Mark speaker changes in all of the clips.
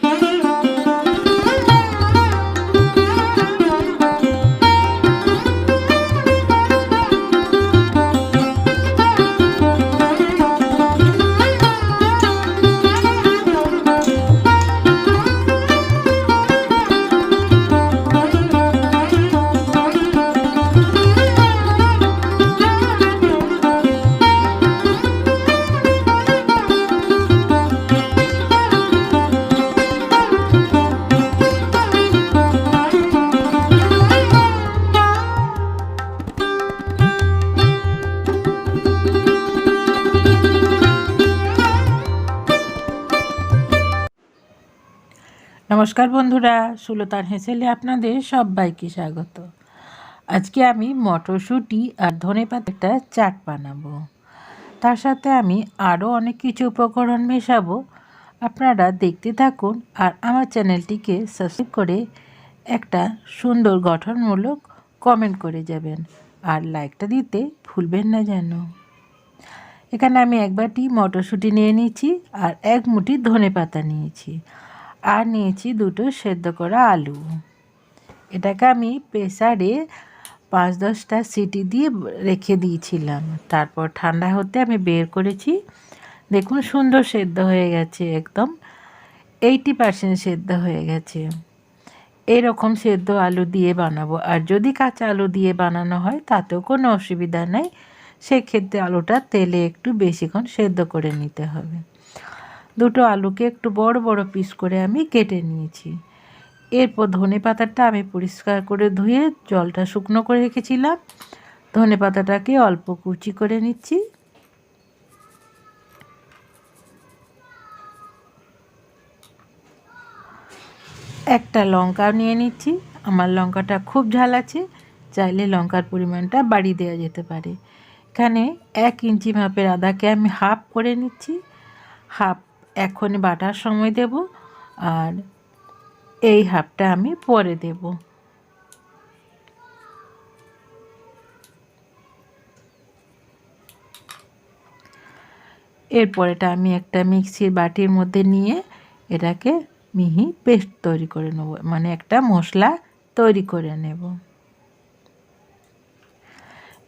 Speaker 1: Thank you. নমস্কার বন্ধুরা, সুলতান হেসেলে আপনাদের সবাইকে স্বাগত। আজকে আমি মটরশুঁটি আর ধনে পাতাটা চাট বানাবো। তার সাথে আমি আরও অনেক কিছু উপকরণ মেশাবো। আপনারা দেখতে থাকুন আর আমার চ্যানেলটিকে সাবস্ক্রাইব করে একটা সুন্দর গঠনমূলক কমেন্ট করে যাবেন আর লাইকটা দিতে ভুলবেন না যেন। এখানে আমি এক বাটি মটরশুঁটি নিয়ে নিয়েছি আর এক মুঠি ধনে পাতা নিয়েছি। আর নিয়েছি দুটো সেদ্ধ করা আলু। এটাকে আমি প্রেসারে পাঁচ দশটা সিটি দিয়ে রেখে দিয়েছিলাম। তারপর ঠান্ডা হতে আমি বের করেছি। দেখুন, সুন্দর সেদ্ধ হয়ে গেছে একদম। এইটি পার্সেন্ট সেদ্ধ হয়ে গেছে। এরকম সেদ্ধ আলু দিয়ে বানাবো। আর যদি কাঁচা আলু দিয়ে বানানো হয়, তাতেও কোনো অসুবিধা নেই। সেক্ষেত্রে আলুটা তেলে একটু বেশিক্ষণ সেদ্ধ করে নিতে হবে। দুটো আলুকে একটু বড় বড় পিস করে আমি কেটে নিয়েছি। এরপর ধনে পাতাটা আমি পরিষ্কার করে ধুয়ে জলটা শুকনো করে রেখেছিলাম। ধনে পাতাটাকে অল্প কুচি করে নিচ্ছি। একটা লঙ্কা নিয়ে নিচ্ছি। আমার লঙ্কাটা খুব ঝাল আছে, চাইলে লঙ্কার পরিমাণটা বাড়িয়ে দেওয়া যেতে পারে। এখানে এক ইঞ্চি মাপের আদাকে আমি হাফ করে নিচ্ছি। হাফ এখনই বাটার সময় দেব আর এই হাফটা আমি পরে দেব। এরপর এটা আমি একটা মিক্সির বাটির মধ্যে নিয়ে এটাকে মিহি পেস্ট তৈরি করে নেব মানে একটা মশলা তৈরি করে নেব।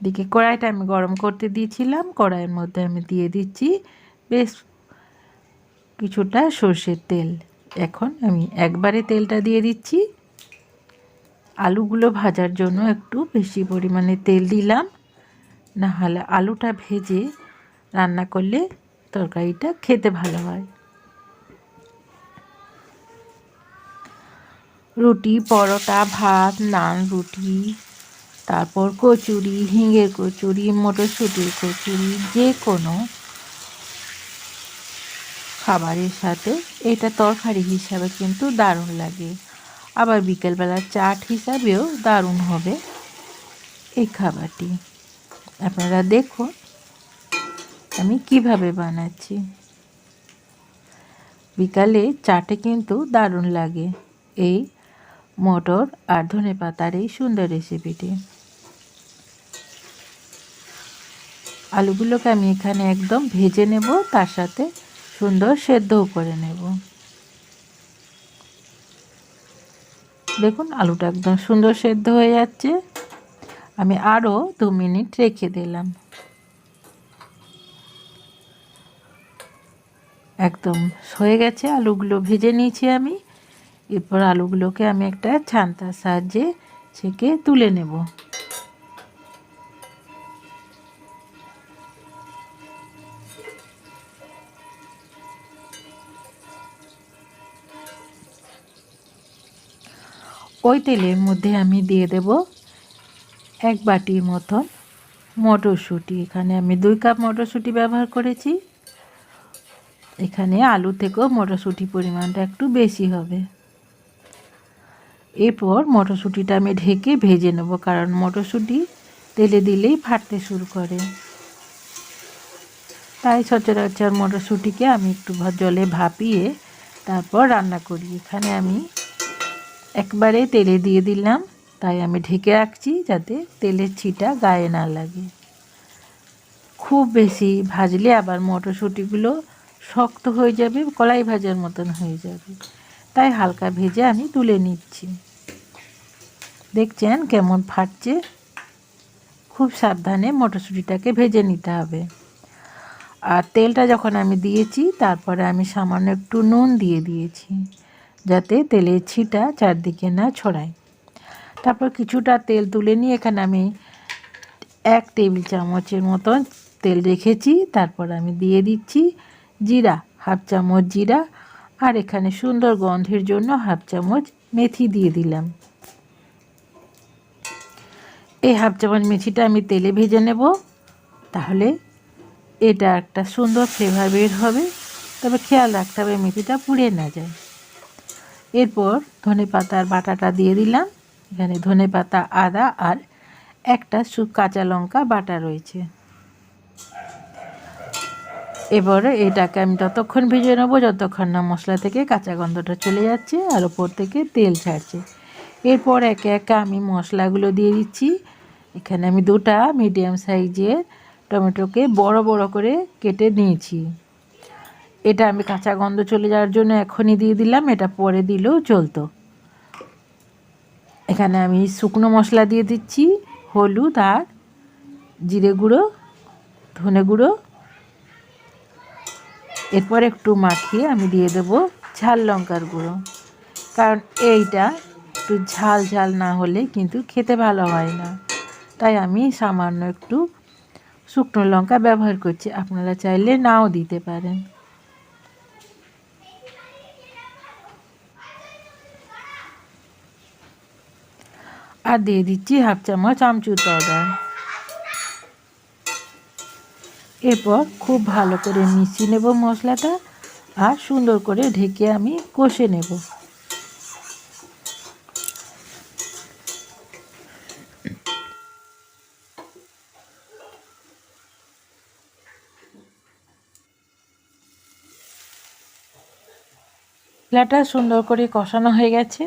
Speaker 1: দিকে কড়াইটা আমি গরম করতে দিয়েছিলাম, কড়াইয়ের মধ্যে আমি দিয়ে দিচ্ছি বেশ কিছুটা সর্ষের তেল। এখন আমি একবারে তেলটা দিয়ে দিচ্ছি। আলুগুলো ভাজার জন্য একটু বেশি পরিমাণে তেল দিলাম। না হলে আলুটা ভেজে রান্না করলে তরকারিটা খেতে ভালো হয়। রুটি, পরোটা, ভাত, নান, রুটি, তারপর কচুরি, হিঙের কচুরি, মটরশুঁটির কচুরি, যে কোনো খাবারের সাথে এটা তরকারি হিসাবে কিন্তু দারুণ লাগে। আবার বিকেলবেলার চাট হিসাবেও দারুণ হবে এই খাবারটি। আপনারা দেখুন আমি কীভাবে বানাচ্ছি। বিকালে চাটে কিন্তু দারুণ লাগে। এই মটর আর ধনে পাতার এই সুন্দর রেসিপিটি। আলুগুলোকে আমি এখানে একদম ভেজে নেব, তার সাথে সুন্দর সেদ্ধও করে নেব। দেখুন, আলুটা একদম সুন্দর সেদ্ধ হয়ে যাচ্ছে। আমি আরও দু মিনিট রেখে দিলাম। একদম হয়ে গেছে, আলুগুলো ভেজে নিয়েছি আমি। এরপর আলুগুলোকে আমি একটা ছান্তার সাহায্যে ছেঁকে তুলে নেব। ওই তেলের মধ্যে আমি দিয়ে দেব এক বাটির মতন মটরশুঁটি। এখানে আমি দুই কাপ মটরশুঁটি ব্যবহার করেছি। এখানে আলু থেকেও মটরশুঁটি পরিমাণটা একটু বেশি হবে। এরপর মটরশুঁটিটা আমি ঢেকে ভেজে নেব, কারণ মটরশুঁটি তেলে দিলেই ফাটতে শুরু করে। তাই সচরাচর মটরশুঁটিকে আমি একটু জলে ভাপিয়ে তারপর রান্না করি। এখানে আমি একবারে তেলে দিয়ে দিলাম। তাই আমি ঢেকে রাখছি যাতে তেলের ছিটা গায়ে না লাগে। খুব বেশি ভাজলে আবার মটরশুঁটিগুলো শক্ত হয়ে যাবে, কলাই ভাজার মতন হয়ে যাবে। তাই হালকা ভেজে আমি তুলে নিচ্ছি। দেখছেন কেমন ফাটছে? খুব সাবধানে মটরশুঁটিটাকে ভেজে নিতে হবে। আর তেলটা যখন আমি দিয়েছি, তারপরে আমি সামান্য একটু নুন দিয়ে দিয়েছি। যাতে তেলের ছিটা চারদিকে না ছড়ায়। তারপর কিছুটা তেল তুলে নিয়ে এখানে আমি এক টেবিল চামচের মতন তেল রেখেছি। তারপর আমি দিয়ে দিচ্ছি জিরা, হাফ চামচ জিরা আর এখানে সুন্দর গন্ধের জন্য হাফ চামচ মেথি দিয়ে দিলাম। এই হাফ চামচ মেথিটা আমি তেলে ভেজে নেব। তাহলে এটা একটা সুন্দর ফ্লেভার বের হবে। তবে খেয়াল রাখতে হবে মেথিটা পুড়ে না যায়। এরপর ধনে পাতার বাটাটা দিয়ে দিলাম। এখানে ধনে পাতা, আদা আর একটা কাঁচা লঙ্কা বাটা রয়েছে। এবারে এটাকে আমি ততক্ষণ ভেজে নেব, যতক্ষণ না মশলা থেকে কাঁচা গন্ধটা চলে যাচ্ছে আর ওপর থেকে তেল ছাড়ছে। এরপর একে একে আমি মশলাগুলো দিয়ে দিচ্ছি। এখানে আমি দুটা মিডিয়াম সাইজের টমেটোকে বড় বড় করে কেটে নিয়েছি। এটা আমি কাঁচা গন্ধ চলে যাওয়ার জন্য এখনই দিয়ে দিলাম, এটা পরে দিলেও চলতো। এখানে আমি শুকনো মশলা দিয়ে দিচ্ছি, হলুদ আর জিরে গুঁড়ো, ধনে গুঁড়ো। এরপর একটু মাখিয়ে আমি দিয়ে দেবো ঝাল লঙ্কার গুঁড়ো। কারণ এইটা একটু ঝাল ঝাল না হলে কিন্তু খেতে ভালো হয় না। তাই আমি সামান্য একটু শুকনো লঙ্কা ব্যবহার করছি, আপনারা চাইলে নাও দিতে পারেন। আর দিয়ে দিচ্ছি হাফ চামচ আমচুর পাউডার। এরপর খুব ভালো করে মিশিয়ে নেব মশলাটা আর সুন্দর করে ঢেকে আমি কষে নেব। মশলাটা সুন্দর করে কষানো হয়ে গেছে।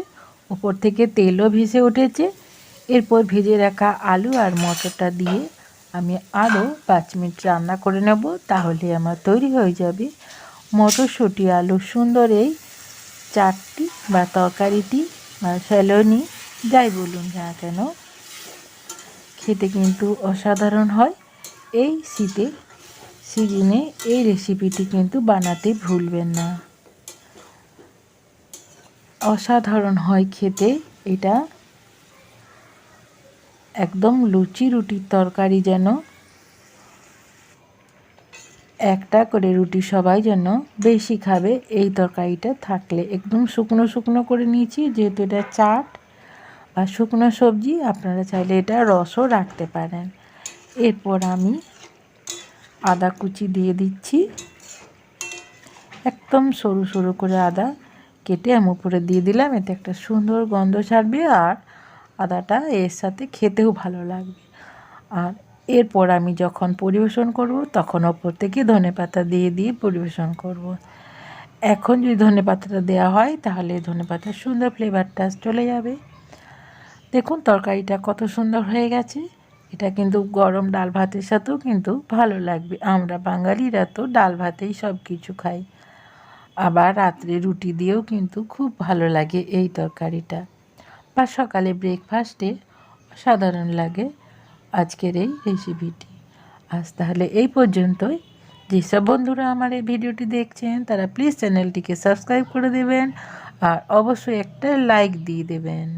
Speaker 1: উপর থেকে তেলও ভেসে উঠেছে। এরপর ভেজে রাখা আলু আর মটরটা দিয়ে আমি আরও পাঁচ মিনিট রান্না করে নেব, তাহলে আমার তৈরি হয়ে যাবে মটরশুঁটি আলু সুন্দর এই চাটটি বা তরকারিটি বা স্যালোনি যাই বলুন না কেন। খেতে কিন্তু অসাধারণ হয়। এই শীতে সিজনে এই রেসিপিটি কিন্তু বানাতে ভুলবেন না। অসাধারণ হয় খেতে, এটা একদম লুচি রুটির তরকারি যেন, একটা করে রুটি সবাই যেন বেশি খাবে, এই তরকারিটা থাকলে। একদম শুকনো শুকনো করে নিয়েছি, যেহেতু এটা চাট বা শুকনো সবজি, আপনারা চাইলে এটা রসও রাখতে পারেন। এরপর আমি আদা কুচি দিয়ে দিচ্ছি। একদম সরু সরু করে আদা কেটে আমি উপরে দিয়ে দিলাম, এতে একটা সুন্দর গন্ধ ছাড়বে আর আদাটা এর সাথে খেতেও ভালো লাগবে। আর এরপর আমি যখন পরিবেশন করব, তখন ওপর থেকে ধনে পাতা দিয়ে দিয়ে পরিবেশন করব। এখন যদি ধনে পাতাটা দেওয়া হয়, তাহলে ধনে পাতার সুন্দর ফ্লেভারটা চলে যাবে। দেখুন, তরকারিটা কত সুন্দর হয়ে গেছে। এটা কিন্তু গরম ডাল ভাতের সাথেও কিন্তু ভালো লাগবে। আমরা বাঙালিরা তো ডাল ভাতেই সব কিছু খাই। আবার রাত্রে রুটি দিয়েও কিন্তু খুব ভালো লাগে এই তরকারিটা। বা সকালে ব্রেকফাস্টে সাধারণ লাগে আজকের এই রেসিপিটি আজ তাহলে এই পর্যন্তই। যেসব বন্ধুরা আমার এই ভিডিওটি দেখছেন, তারা প্লিজ চ্যানেলটিকে সাবস্ক্রাইব করে দেবেন আর অবশ্যই একটা লাইক দিয়ে দেবেন।